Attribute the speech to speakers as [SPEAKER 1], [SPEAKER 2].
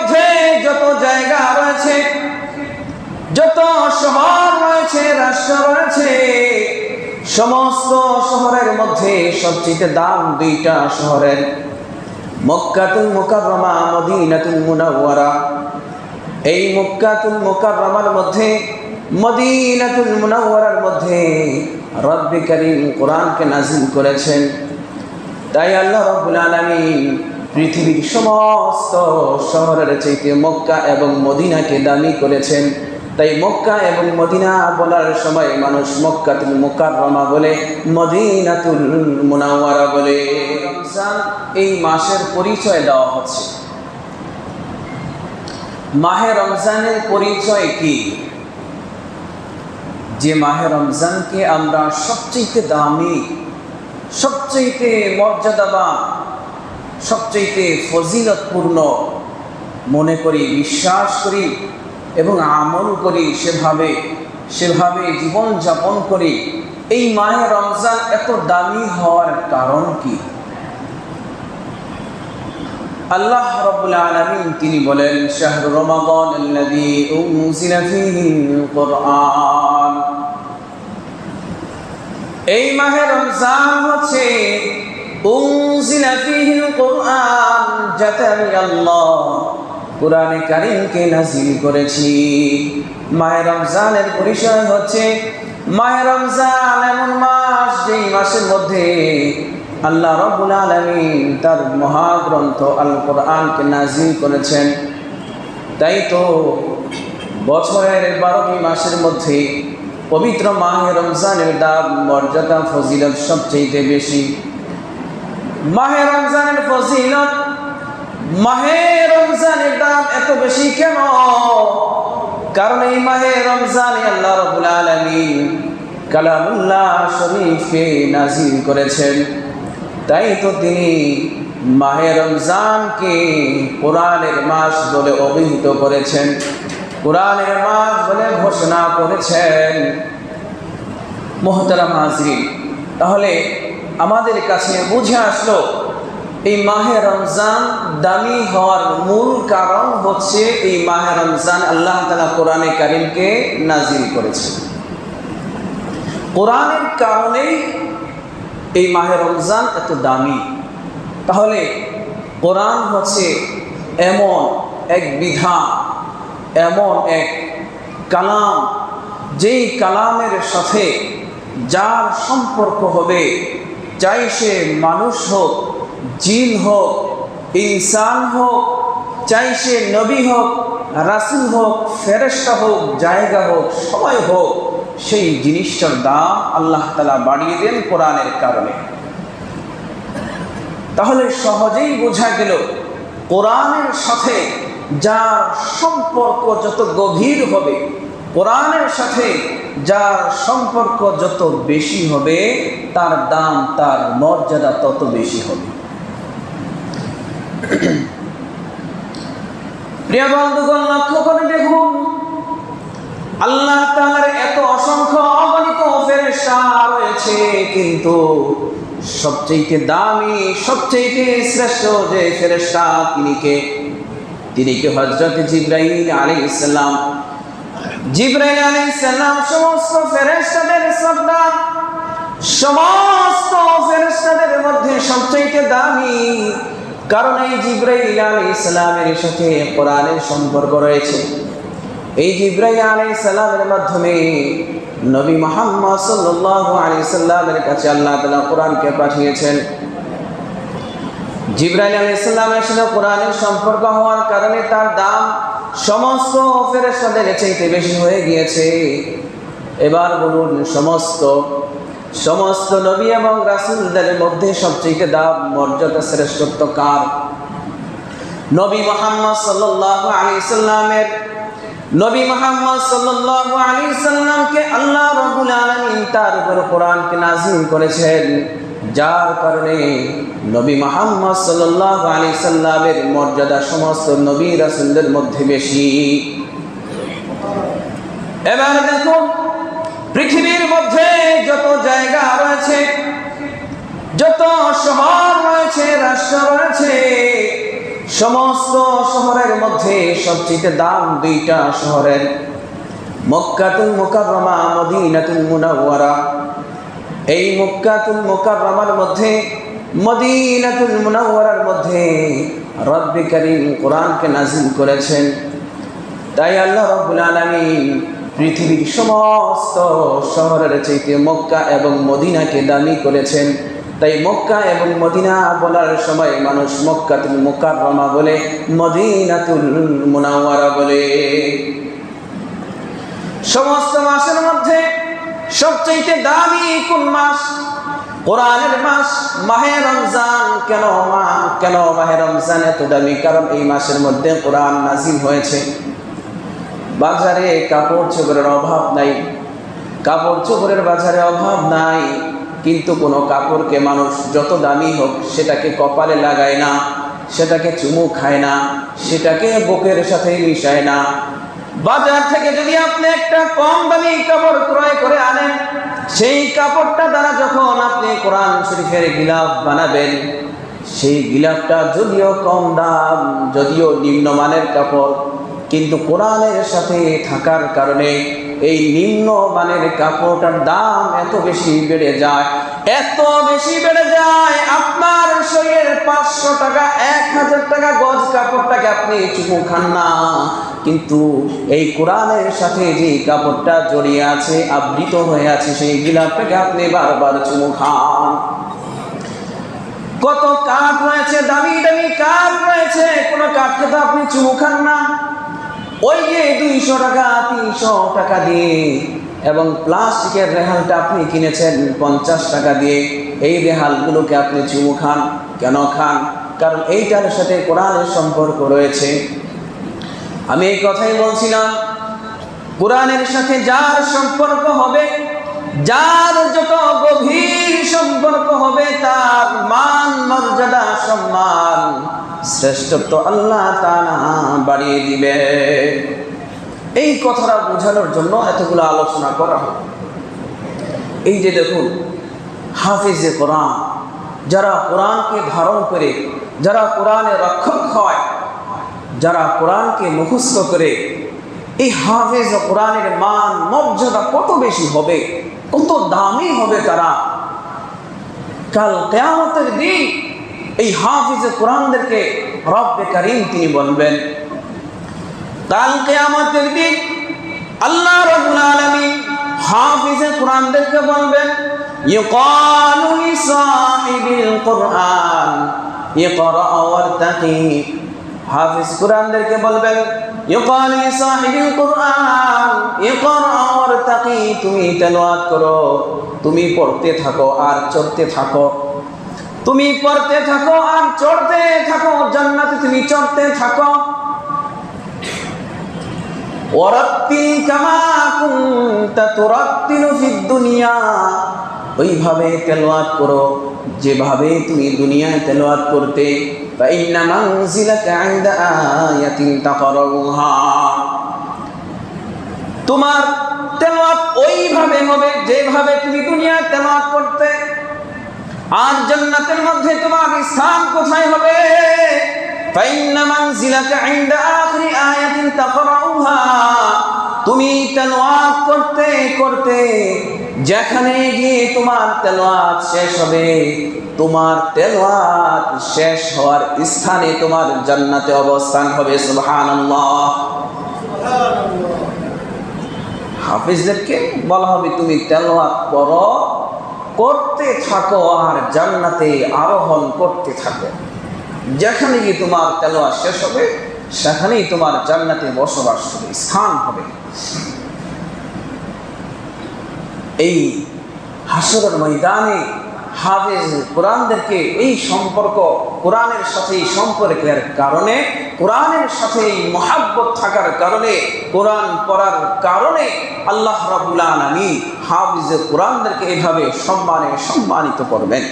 [SPEAKER 1] মধ্যে যত জায়গা রয়েছে, যত শহর রয়েছে, রাষ্ট্র রয়েছে, সমস্ত শহরের মধ্যে সবচেয়ে দাম দুইটা শহরের। মক্কাতুল মুকাররমা, মদিনাতুল মুনাওয়ারা। এই মক্কাতুল মুকাররমার মধ্যে, মদিনাতুল মুনাওয়ারার মধ্যে রব্বি করিম কোরআনকে নাজিল করেছেন। তাই আল্লাহ রব্বুল আলামিন পৃথিবীর সমস্ত শহরের চাইতে মক্কা এবং মদিনাকে দামি করেছেন। তাই মক্কা এবং মদিনা বলার সময় মানুষ মক্কাতুল মুকাররমা বলে, মদিনাতুল মুনাওয়ারা বলে। এই মাসের পরিচয় দেওয়া হচ্ছে। মাহে রমজানের পরিচয় কি? যে মাহে রমজানকে আমরা সবচেয়ে দামি সবচেয়ে মর্যাদাবান সবচেয়ে ফজিলতপূর্ণ মনে করি, বিশ্বাস করি এবং আমল করি সেভাবে সেভাবে জীবন যাপন করি। এই মাহে রমজান এত দামি হওয়ার কারণ কি? আল্লাহ রাব্বুল আলামিন তিনি বলেন, শাহরু রমাদান আল্লাযী উনজিলা ফীহিল এই মাহে রমজান হচ্ছে যাতে আমি আল্লাহ কোরআনে কারিমকে নাজিল করেছি। মাহে রমজানের পরিচয় হচ্ছে, মাহে রমজান এমন মাস যেই মাসের মধ্যে আল্লাহ রব্বুল আলমিন তার মহাগ্রন্থ আল কোরআনকে নাজিল করেছেন। তাই তো বছরের বারোটি মাসের মধ্যে পবিত্র মাহে রমজানের দাম, মর্যাদা, ফজিলত সবচেয়ে বেশি। মাহে রমজানের ফজিলত, মাহে রমজানের দাম এত বেশি কেন? কারণ এই মাহে রমজানে আল্লাহ রবুল আলমিন কালামুল্লাহ শরীফকে নাজিল করেছেন। তাই তো তিনি মাহে রমজানকে কোরআনের মাস বলে অভিহিত করেছেন। কোরআনের মাস বলে ঘোষণা করেছেন। মোহতারাম হাজরিন, তাহলে আমাদের কাছে বুঝে আসলো, এই মাহে রমজান দামি হওয়ার মূল কারণ হচ্ছে এই মাহে রমজান আল্লাহ তালা কোরআনে কারিমকে নাজিল করেছে। কোরআনের কারণেই এই মাহে রমজান এত দামি। তাহলে কোরআন হচ্ছে এমন এক বিধান, এমন এক কালাম, যেই কালামের সাথে যার সম্পর্ক হবে চাই সে মানুষ হোক, জিন হোক, ইনসান হোক চাই সে নবী হোক, রাসুল হোক ফেরেস্তা হোক, জায়গা হোক, সবাই হোক, সেই জিনিসটার দাম আল্লাহ তালা বাড়িয়ে দেন কোরআনের কারণে। তাহলে সহজেই বোঝা গেল, কোরআনের সাথে যার সম্পর্ক যত গভীর হবে, কোরআনের সাথে যার সম্পর্ক যত বেশি হবে, তার দাম, তার মর্যাদা তত বেশি হবে। প্রিয় বন্ধুগণ, লক্ষ্য করে দেখুন, আল্লাহ তাআলার এত অসংখ্য অগণিত রয়েছে, কিন্তু সবচেয়ে দামি সবচেয়ে শ্রেষ্ঠ যে ফেরেশতা তিনি কে? তিনি কে হযরত জিবরাইল আলাইহিস সালাম। জিবরাইল আলাইহিস সালাম সমস্ত ফেরেশতাদের সর্দার, সমস্ত ফেরেশতাদের মধ্যে সবচেয়ে দামি কারণ এই জিব্রাইল আলাইহিস সালামের সাথে কোরআনের সম্পর্ক রয়েছে। এই জিব্রাইল আলাইহিস সালামের মাধ্যমে নবী মুহাম্মদ সাল্লাল্লাহু আলাইহি সাল্লামের কাছে আল্লাহ তাআলা কোরআনকে পাঠিয়েছেন। জিব্রাইল আলাইহিস সালামের সাথে কোরআনের সম্পর্ক হওয়ার কারণে তার দাম সমস্ত ফেরেশতাদের চাইতে বেশি হয়ে গিয়েছে। এবার বলুন, সমস্ত সমস্ত নবী এবং রাসূলদের মধ্যে সবচেয়ে দাম, মর্যাদা, শ্রেষ্ঠত্ব কার? নবী মুহাম্মদ সাল্লাল্লাহু আলাইহি সাল্লামের নবী মুহাম্মদ সাল্লাল্লাহু আলাইহি সাল্লামকে আল্লাহ রাব্বুল আলামিন তার উপর কোরআনকে নাযিল করেছেন। যার কারণে নবী মুহাম্মদ সাল্লাল্লাহু আলাইহি সাল্লামের মর্যাদা সমস্ত নবী রাসূলদের মধ্যে বেশি। এবার দেখুন পৃথিবীর মধ্যে যত জায়গা রয়েছে, যত শহর রয়েছে, রাষ্ট্র রয়েছে, সমস্ত শহরের মধ্যে সবচেয়ে দাম দুইটা শহরের। মক্কাতুল মুকাররমা, মদিনাতুল মুনাওয়ারা। এই মক্কাতুল মুকাররমার মধ্যে, মদিনাতুল মুনাওয়ারার মধ্যে রব্বে কোরআনকে নাজিল করেছেন। তাই আল্লাহ রব্বুল আলামিন পৃথিবীর সমস্ত শহরের চাইতে মক্কা এবং মদিনাকে দামি করেছেন। তাই মক্কা এবং মদিনা বলার সময় মানুষ মক্কাতুল মুকাররমা বলে, মদিনাতুল মুনাওয়ারা বলে। সমস্ত মাসের মধ্যে সবচেয়ে দামি কোন মাস? কোরআনের মাস, মাহে রমজান। কেন মা, কেন মাহে রমজান? এত দামি, কারণ এই মাসের মধ্যে কোরআন নাজিল হয়েছে। বাজারে কাপড় চোপড়ের অভাব নাই। কাপড় চোপড়ের বাজারে অভাব নাই। কিন্তু কোনো কাপড়কে মানুষ যত দামি হোক, সেটাকে কপালে লাগায় না, সেটাকে চুমু খায় না, সেটাকে বুকের সাথে মিশায় না। বাজার থেকে যদি আপনি একটা কম দামি কাপড় ক্রয় করে আনেন, সেই কাপড়টা দ্বারা যখন আপনি কোরআন শরীফের গিলাফ বানাবেন, সেই গিলাফটা যদিও কম দাম, যদিও নিম্নমানের কাপড়, কিন্তু কোরআনের সাথে থাকার কারণে এই নিম্ন মানের কাপড়টার দাম এত বেশি বেড়ে যায়। এত বেশি বেড়ে যায়, আপনার শরীরের পাঁচশো টাকা, এক হাজার টাকা গজ কাপড়টাকে আপনি চুমু খান না। কিন্তু এই কোরআনের সাথে যে কাপড়টা জড়িয়ে আছে, আবৃত হয়ে আছে, সেই গিলাপটাকে আপনি বারবার চুমু খান। কত কাঠ রয়েছে, দামি দামি কাঠ রয়েছে, কোনো কাঠকে তো আপনি চুমু খান না। ওই যে দুইশো টাকা, তিনশো টাকা দিয়ে এবং প্লাস্টিকের রেহালটা আপনি কিনেছেন পঞ্চাশ টাকা দিয়ে, এই রেহালগুলোকে আপনি চুমু খান, কেন খান? কারণ এইটার সাথে কোরআনের সম্পর্ক রয়েছে। আমি এই কথাই বলছিলাম, কোরআনের সাথে যার সম্পর্ক হবে, যার যত গভীর সম্পর্ক হবে, তার মান, মর্যাদা, সম্মান শ্রেষ্ঠত্ব আল্লাহ বাড়িয়ে দিবে। এই কথাটা বোঝানোর জন্য এতগুলো আলোচনা করা হয় এই যে দেখুন, হাফিজে কোরআন, যারা কোরআনকে ধারণ করে, যারা কোরআনের রক্ষক হয় যারা কোরআনকে মুখস্থ করে, এই হাফেজ কোরআনের মান, মর্যাদা কত বেশি হবে, কত দামি হবে তারা? কাল কেয়ামতের দিন এই হাফিজ কোরআনদেরকে রব্বে করিম তিনি বলবেন। কাল কেয়ামতের দিন আল্লাহ রবুল আলমী হাফিজে কোরআনদেরকে বলবেন, ইউকালু লিসাহিবিল কোরআন ইকরা ওয়ারতাকি হাফিজ কোরআনদেরকে বলবেন ইকাল লিসাহিবিল কোরআন ইকরা ওয়ারতাকি তুমি তেলাওয়াত করো, তুমি পড়তে থাকো আর চড়তে থাকো। তুমি পড়তে থাকো আর চড়তে থাকো, জান্নাতে তুমি চড়তে থাকো। ওয়ারাত্তিল কামা কুনতা তুরাত্তিলু ফিদ দুনিয়া, ওইভাবে তেলাওয়াত করো। যেভাবে তুমি দুনিয়ায় তেলোয়াত করতে তোমার তেলোয়াত ওইভাবে হবে যেভাবে তুমি দুনিয়ায় তেলোয়াত করতে। আর জন্নাতের মধ্যে তোমার স্থান কোথায় হবে? তুমি তেলোয়াত করতে করতে যেখানে গিয়ে তোমার তেলাওয়াত শেষ হবে, তোমার তেলাওয়াত শেষ হওয়ার স্থানে তোমার জান্নাতে অবস্থান হবে, সুবহানাল্লাহ। হাফিজদেরকে বলা হবে, তুমি তেলোয়াত করো, করতে থাকো আর জান্নাতে আরোহণ করতে থাকো। যেখানে গিয়ে তোমার তেলোয়া শেষ হবে, সেখানেই তোমার জান্নাতে বসবাস হবে স্থান হবে। এই হাসরের ময়দানে হাফেজ কোরআনদেরকে এই সম্পর্ক কোরআনের সাথে এই সম্পর্কের কারণে, কোরআনের সাথে এই মহাব্বত থাকার কারণে, কোরআন পড়ার কারণে আল্লাহ রাবুল আলমী হাফিজ কোরআনদেরকে এভাবে সম্মানে সম্মানিত করবেন।